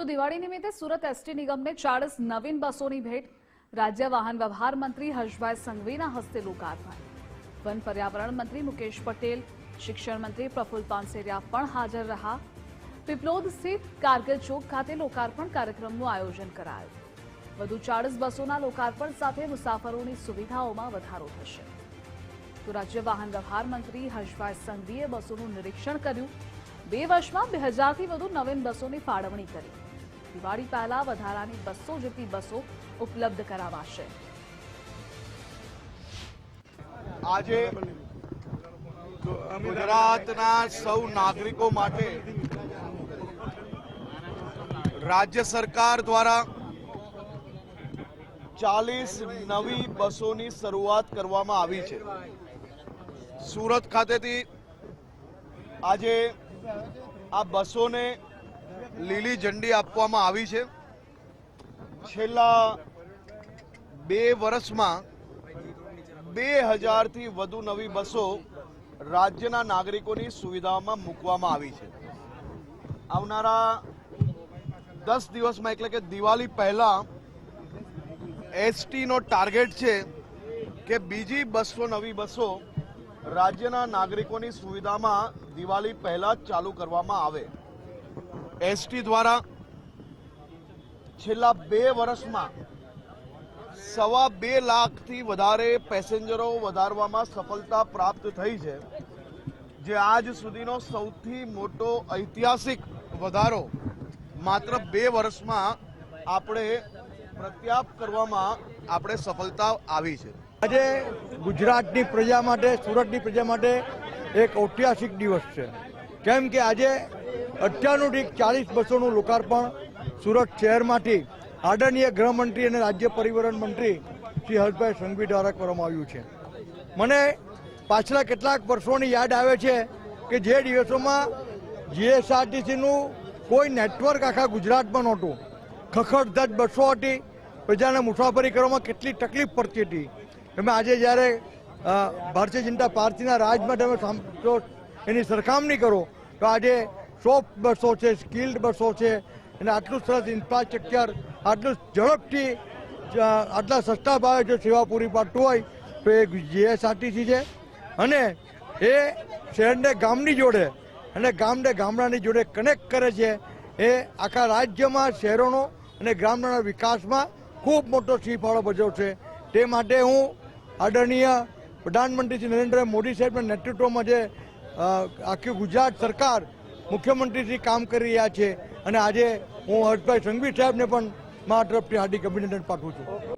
તો દિવાળી નિમિત્તે સુરત એસટી નિગમને ચાળીસ નવીન બસોની ભેટ. રાજ્ય વાહન વ્યવહાર મંત્રી હર્ષભાઈ સંઘવીના હસ્તે લોકાર્પણ. વન પર્યાવરણ મંત્રી મુકેશ પટેલ, શિક્ષણ મંત્રી પ્રફુલ પાનસેરિયા પણ હાજર રહ્યા. પીપલોદ સ્થિત કારગિલ ચોક ખાતે લોકાર્પણ કાર્યક્રમનું આયોજન કરાયું. વધુ ચાળીસ બસોના લોકાર્પણ સાથે મુસાફરોની સુવિધાઓમાં વધારો થશે. તો રાજ્ય વાહન વ્યવહાર મંત્રી હર્ષભાઈ સંઘવીએ બસોનું નિરીક્ષણ કર્યું. બે વર્ષમાં બે હજારથી વધુ નવીન બસોની ફાળવણી કરી. દિવાળી પહેલા વધારાની બસો જેટલી બસો ઉપલબ્ધ કરાવાશે. આજે ગુજરાતના સૌ નાગરિકો માટે રાજ્ય સરકાર દ્વારા ચાલીસ નવી બસોની શરૂઆત કરવામાં આવી છે. સુરત ખાતેથી આજે આ બસોને લીલી ઝંડી આપવામાં આવી છે. છેલ્લા બે વર્ષમાં બે હજારથી વધુ નવી બસો રાજ્યના નાગરિકોની સુવિધામાં મૂકવામાં આવી છે. આવનારા દસ દિવસમાં એટલે કે દિવાળી પહેલા એસટીનો ટાર્ગેટ છે કે બીજી બસો નવી બસો રાજ્યના નાગરિકોની સુવિધામાં દિવાળી પહેલા ચાલુ કરવામાં આવે. એસટી દ્વારા છેલ્લા બે વર્ષમાં સવા બે લાખથી વધારે પેસેન્જરો વધારવામાં સફળતા પ્રાપ્ત થઈ છે, જે આજ સુધીનો સૌથી મોટો ઐતિહાસિક વધારો માત્ર બે વર્ષમાં આપણે પ્રત્યાપ કરવામાં આપણે સફળતા આવી છે. આજે ગુજરાતની પ્રજા માટે, સુરતની પ્રજા માટે એક ઐતિહાસિક દિવસ છે. કેમ કે આજે અત્યાનુઠીક ચાલીસ બસોનું લોકાર્પણ સુરત શહેરમાંથી આદરણીય ગૃહમંત્રી અને રાજ્ય પરિવહન મંત્રી શ્રી હર્ષભાઈ સંઘવી દ્વારા કરવામાં આવ્યું છે. મને પાછલા કેટલાક વર્ષોની યાદ આવે છે કે જે દિવસોમાં જીએસઆરટીસીનું કોઈ નેટવર્ક આખા ગુજરાતમાં નહોતું. ખખડધજ બસો હતી. પ્રજાને મુસાફરી કરવામાં કેટલી તકલીફ પડતી હતી. તમે આજે જ્યારે ભારતીય જનતા પાર્ટીના રાજમાં તમે એની સરખામણી કરો, તો આજે સોફ્ટ બસો છે, સ્કિલ્ડ બસો છે, અને આટલું સરસ ઇન્ફ્રાસ્ટ્રક્ચર આટલું ઝડપથી આટલા સસ્તા ભાવે જો સેવા પૂરી પાડતું હોય, તો એ જીએસઆરટીસી છે. અને એ શહેરને ગામની જોડે, અને ગામને ગામડાની જોડે કનેક્ટ કરે છે. એ આખા રાજ્યમાં, શહેરોનો અને ગામડાના વિકાસમાં ખૂબ મોટો સિંહ ફાળો ભજવશે તે માટે હું આદરણીય પ્રધાનમંત્રી શ્રી નરેન્દ્ર મોદી સાહેબના નેતૃત્વમાં જે આખી ગુજરાત સરકાર મુખ્યમંત્રીશ્રી કામ કરી રહ્યા છે. અને આજે હું હર્ષભાઈ સંઘવી સાહેબને પણ મારા તરફથી હાર્દિક અભિનંદન પાઠવું છું.